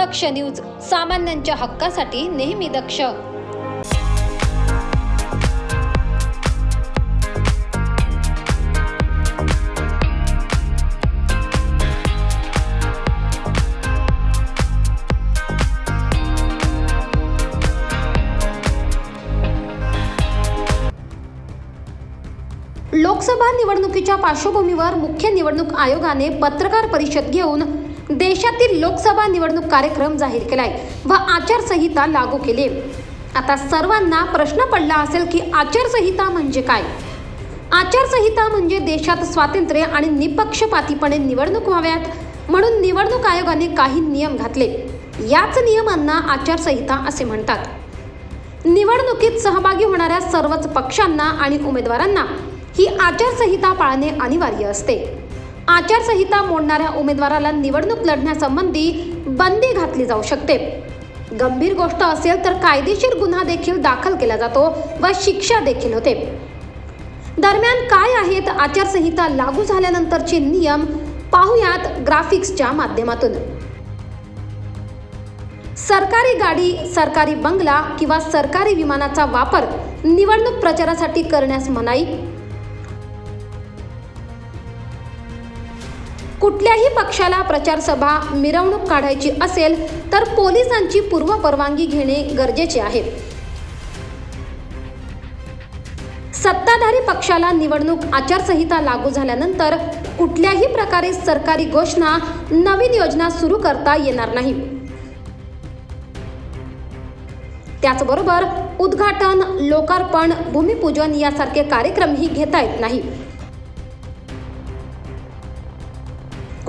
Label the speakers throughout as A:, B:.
A: दक्ष news सामान्यांच्या हक्कासाठी नेहमी दक्ष. लोकसभा निवडणुकीच्या पार्श्वभूमीवर मुख्य निवडणूक आयोगाने पत्रकार परिषद घेऊन देशातील लोकसभा निवडणूक कार्यक्रम जाहीर केलाय व आचारसंहिता लागू केली. आता सर्वांना प्रश्न पडला असेल की आचारसंहिता म्हणजे काय? आचारसंहिता म्हणजे देशात स्वातंत्र्य आणि निपक्षपातीपणे निवडणूक व्हाव्यात म्हणून निवडणूक आयोगाने काही नियम घातले. याच नियमांना आचारसंहिता असे म्हणतात. निवडणुकीत सहभागी होणाऱ्या सर्वच पक्षांना आणि उमेदवारांना ही आचारसंहिता पाळणे अनिवार्य असते. आचारसंहिता मोडणाऱ्या उमेदवाराला निवडणूक लढण्यासंबंधी बंदी घातली जाऊ शकते. गंभीर गोष्ट असेल तर कायदेशीर गुन्हा देखील दाखल केला जातो व शिक्षा देखील होते. दरम्यान काय आहेत आचारसंहिता लागू झाल्यानंतरचे नियम? पाहुयात ग्राफिक्सच्या माध्यमातून. सरकारी गाडी सरकारी बंगला किंवा सरकारी विमानाचा वापर निवडणूक प्रचारासाठी करण्यास मनाई? कुठल्याही पक्षाला प्रचारसभा मिरवणूक काढायची असेल तर पोलिसांची पूर्व परवानगी घेणे गरजेचे आहे. सत्ताधारी पक्षाला निवडणूक आचारसंहिता लागू झाल्यानंतर कुठल्याही प्रकारे सरकारी घोषणा नवीन योजना सुरू करता येणार नाही. त्याचबरोबर उद्घाटन लोकार्पण भूमिपूजन यासारखे कार्यक्रमही घेता येत नाही.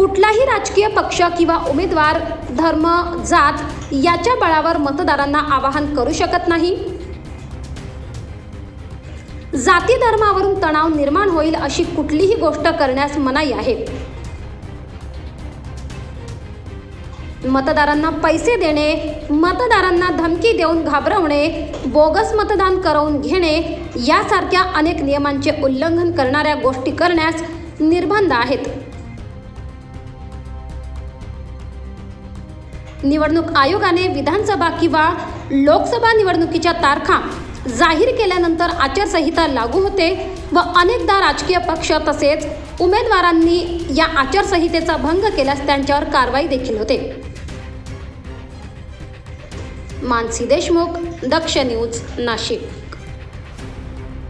A: कुठलाही राजकीय पक्ष किंवा उमेदवार धर्म जात याच्या बळावर मतदारांना आवाहन करू शकत नाही. जाती धर्मावरून तणाव निर्माण होईल अशी कुठलीही गोष्ट करण्यास मनाई आहे. मतदारांना पैसे देणे मतदारांना धमकी देऊन घाबरवणे बोगस मतदान करवून घेणे यासारख्या अनेक नियमांचे उल्लंघन करणाऱ्या गोष्टी करण्यास निर्बंध आहेत. निवडणूक आयोगाने विधानसभा किंवा लोकसभा निवडणुकीच्या तारखा जाहीर केल्यानंतर आचारसंहिता लागू होते व अनेकदा राजकीय पक्ष तसेच उमेदवारांनी या आचारसंहितेचा भंग केल्यास त्यांच्यावर कारवाई देखील होते. मानसी देशमुख दक्ष न्यूज नाशिक.